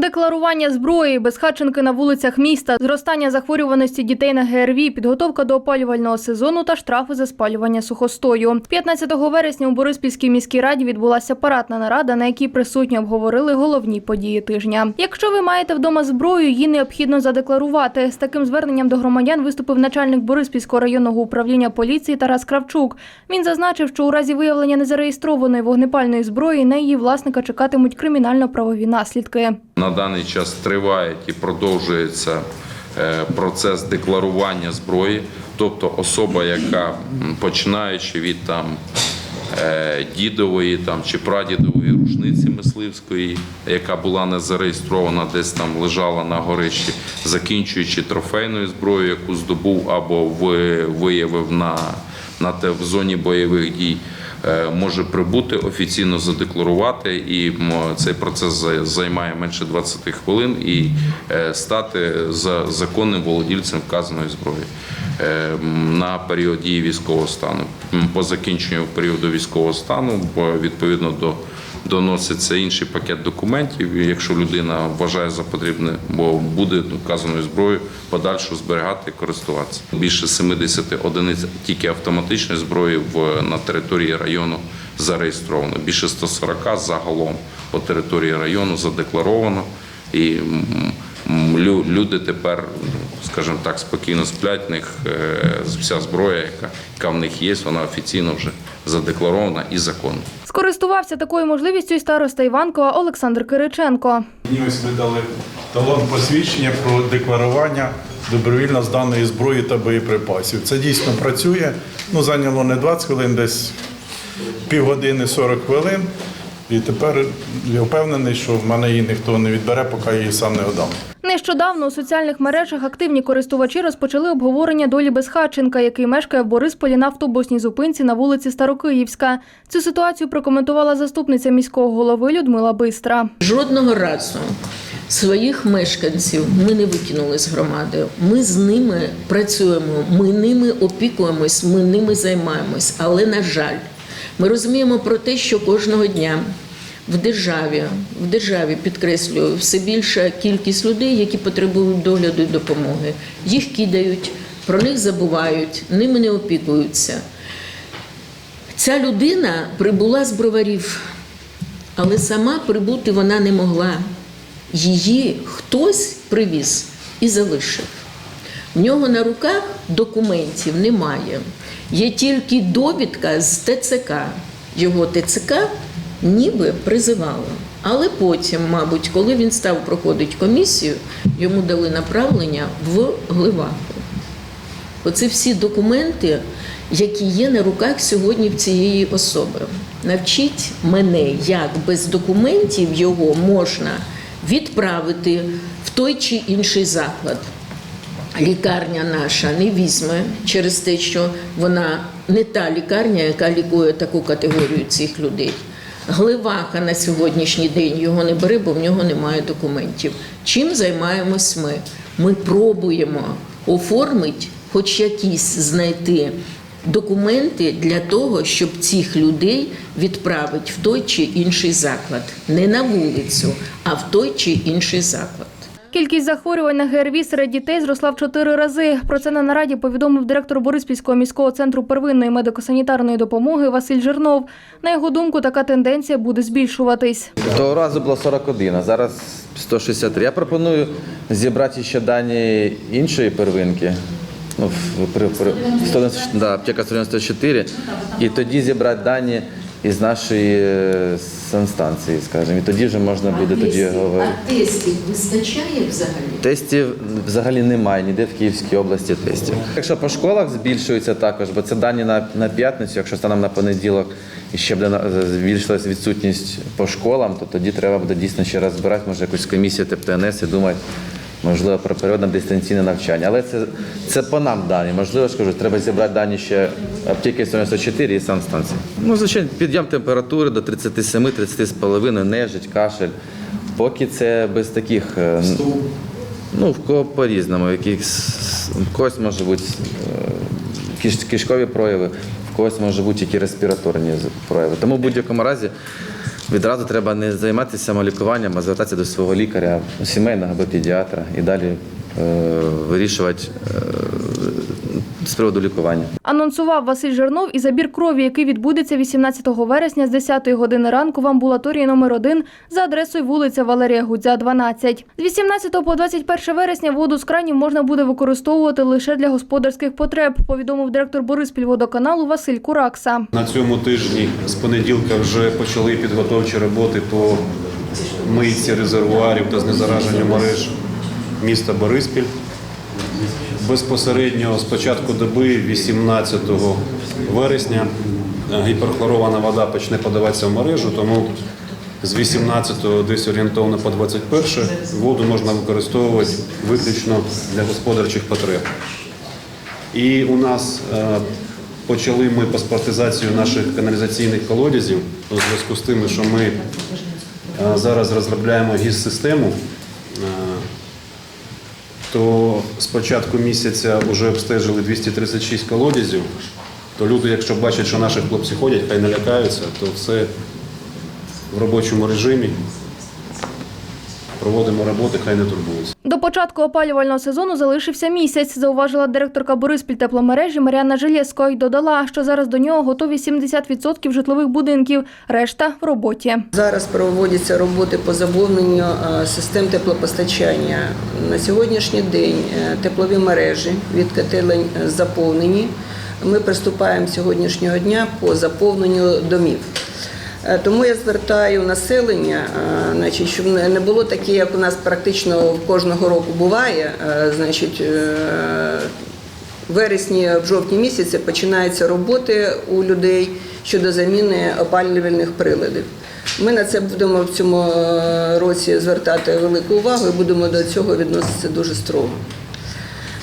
Декларування зброї, безхатченки на вулицях міста, зростання захворюваності дітей на ГРВІ, підготовка до опалювального сезону та штрафи за спалювання сухостою. 15 вересня у Бориспільській міській раді відбулася парадна нарада, на якій присутні обговорили головні події тижня. Якщо ви маєте вдома зброю, її необхідно задекларувати. З таким зверненням до громадян виступив начальник Бориспільського районного управління поліції Тарас Кравчук. Він зазначив, що у разі виявлення незареєстрованої вогнепальної зброї на її власника чекатимуть кримінально-правові наслідки. На даний час триває і продовжується е, процес декларування зброї, тобто особа, яка починаючи від там е, дідової там чи прадідової рушниці мисливської, яка була не зареєстрована, десь там лежала на горищі, закінчуючи трофейною зброєю, яку здобув або виявив на, на те в зоні бойових дій. Е, Може прибути офіційно задекларувати, і цей процес за- займає менше 20 хвилин і е, стати за законним володільцем вказаної зброї е, на період дії військового стану. По закінченню періоду військового стану, відповідно до доноситься інший пакет документів. Якщо людина вважає за потрібне, бо буде вказаною зброєю подальше зберігати і користуватися. Більше 70 одиниць тільки автоматичної зброї в на території району зареєстровано. Більше 140 загалом по території району задекларовано. І люди тепер, скажімо так, спокійно сплять. В них е, вся зброя, яка, яка в них є, вона офіційно вже задекларована і законна. Скористувався такою можливістю і староста Іванкова Олександр Кириченко. Мені ось видали талон посвідчення про декларування добровільно зданої зброї та боєприпасів. Це дійсно працює. Ну, зайняло не 20 хвилин, десь півгодини 40 хвилин. І тепер я впевнений, що в мене її ніхто не відбере, поки я її сам не отдам. Нещодавно у соціальних мережах активні користувачі розпочали обговорення долі Безхатченка, який мешкає в Борисполі на автобусній зупинці на вулиці Старокиївська. Цю ситуацію прокоментувала заступниця міського голови Людмила Бистра. Жодного разу своїх мешканців ми не викинули з громади. Ми з ними працюємо, ми ними опікуємось, ми ними займаємось. Але на жаль, ми розуміємо про те, що кожного дня. В державі, в державі підкреслюю, все більша кількість людей, які потребують догляду і допомоги. Їх кидають, про них забувають, ними не опікуються. Ця людина прибула з броварів, але сама прибути вона не могла. Її хтось привіз і залишив. В нього на руках документів немає. Є тільки довідка з ТЦК. Його ТЦК ніби призивало. Але потім, мабуть, коли він став проходити комісію, йому дали направлення в Гливаку. Оце всі документи, які є на руках сьогодні в цієї особи. Навчіть мене, як без документів його можна відправити в той чи інший заклад. Лікарня наша не візьме через те, що вона не та лікарня, яка лікує таку категорію цих людей. Гливаха на сьогоднішній день його не бере, бо в нього немає документів. Чим займаємось ми? Ми пробуємо оформити, хоч якісь знайти документи для того, щоб цих людей відправити в той чи інший заклад. Не на вулицю, а в той чи інший заклад. Кількість захворювань на ГРВІ серед дітей зросла в чотири рази. Про це на нараді повідомив директор Бориспільського міського центру первинної медико-санітарної допомоги Василь Жирнов. На його думку, така тенденція буде збільшуватись. Того разу було 41, а зараз 163. Я пропоную зібрати ще дані іншої первинки. Ну, при, при, 190, да, аптека 194. І тоді зібрати дані із нашої е, санстанції, скажімо. І тоді вже можна буде тоді говорити. А тестів вистачає взагалі? Тестів взагалі немає ніде в Київській області тестів. Якщо по школах збільшується також, бо це дані на, на п'ятницю, якщо станом на понеділок і ще буде збільшилась відсутність по школам, то тоді треба буде дійсно ще раз збирати, може якусь комісію ТПНС і думати, можливо, про періодне дистанційне навчання. Але це, це по нам дані. Можливо, ж кажу, треба зібрати дані ще аптеки 194 і санстанції. Ну, звичайно, підйом температури до 37-30,5, нежить, кашель. Поки це без таких. е, Ну, в кого по-різному. Якихось, в когось може бути е, кишкові прояви, в когось може бути тільки респіраторні прояви. Тому в будь-якому разі відразу треба не займатися самолікуванням, а звертатися до свого лікаря, сімейного або педіатра і далі е, вирішувати е, з приводу лікування. Анонсував Василь Жернов і забір крові, який відбудеться 18 вересня з 10 години ранку в амбулаторії номер 1 за адресою вулиця Валерія Гудзя, 12. З 18 по 21 вересня воду з кранів можна буде використовувати лише для господарських потреб, повідомив директор Бориспільводоканалу Василь Куракса. На цьому тижні з понеділка вже почали підготовчі роботи по мийці резервуарів та знезараженню мереж міста Бориспіль. Безпосередньо з початку доби, 18 вересня, е, гіперхлорована вода почне подаватися в мережу, тому з 18 десь орієнтовно по 21 воду можна використовувати виключно для господарчих потреб. І у нас е, почали ми паспортизацію наших каналізаційних колодязів у зв'язку з тим, що ми е, зараз розробляємо гіс-систему. е, То з початку місяця вже обстежили 236 колодязів. То люди, якщо бачать, що наші хлопці ходять, хай не лякаються, то все в робочому режимі. Проводимо роботи, хай не турбуються. До початку опалювального сезону залишився місяць, зауважила директорка Бориспіль тепломережі Мар'яна Желєсько і додала, що зараз до нього готові 70% житлових будинків, решта в роботі. Зараз проводяться роботи по заповненню е, систем теплопостачання. На сьогоднішній день е, теплові мережі від котелень е, заповнені. Ми приступаємо сьогоднішнього дня по заповненню домів. Е, Тому я звертаю населення, е, значить, щоб не було таке, як у нас практично кожного року буває. е, Значить, в вересні, в жовтні місяці починаються роботи у людей щодо заміни опалювальних приладів. Ми на це будемо в цьому році звертати велику увагу і будемо до цього відноситися дуже строго.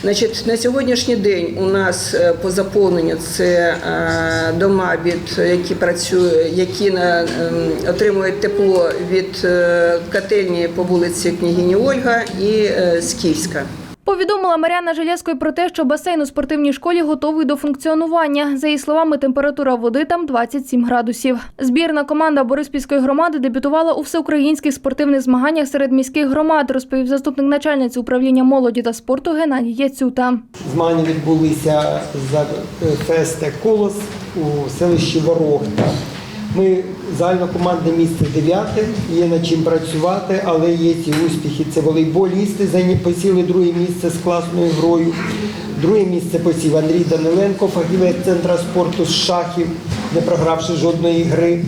Значить, на сьогоднішній день у нас е, по заповненню це е, дома, від які працюють, які на, ем, отримують тепло від е, котельні по вулиці Княгині Ольга і Скіфська. Повідомила Мар'яна Желєсько про те, що басейн у спортивній школі готовий до функціонування. За її словами, температура води там 27 градусів. Збірна команда Бориспільської громади дебютувала у всеукраїнських спортивних змаганнях серед міських громад, розповів заступник начальниці управління молоді та спорту Геннадій Яцюта. Змагання відбулися за е, ФСТ Колос у селищі Ворохта. Ми загальнокомандне місце дев'яте, є над чим працювати, але є ці успіхи. Це волейболісти, посіли друге місце з класною грою. Друге місце посів Андрій Даниленко, фахівець центра спорту з шахів, не програвши жодної гри.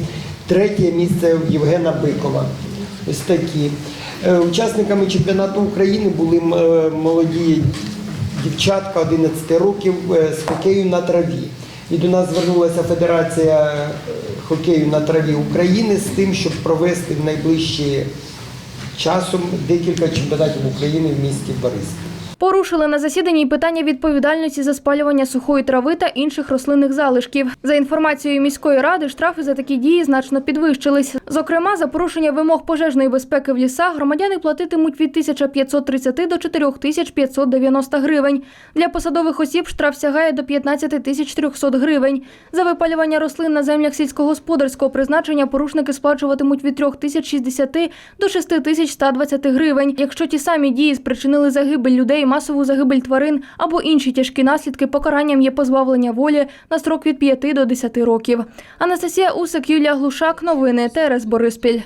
Третє місце Євгена Бикова. Ось такі. Е, Учасниками чемпіонату України були е, молоді дівчатка 11 років е, з хокею на траві. І до нас звернулася Федерація е, хокею на траві України з тим, щоб провести в найближчі часом декілька чемпіонатів України в місті Бориспіль. Порушили на засіданні питання відповідальності за спалювання сухої трави та інших рослинних залишків. За інформацією міської ради, штрафи за такі дії значно підвищились. Зокрема, за порушення вимог пожежної безпеки в лісах громадяни платитимуть від 1530 до 4590 гривень. Для посадових осіб штраф сягає до 15 тисяч 300 гривень. За випалювання рослин на землях сільськогосподарського призначення порушники сплачуватимуть від 3060 до 6120 гривень. Якщо ті самі дії спричинили загибель людей, масову загибель тварин або інші тяжкі наслідки, покаранням є позбавлення волі на строк від 5 до 10 років. Анастасія Усик, Юлія Глушак. Новини ТРС Бориспіль.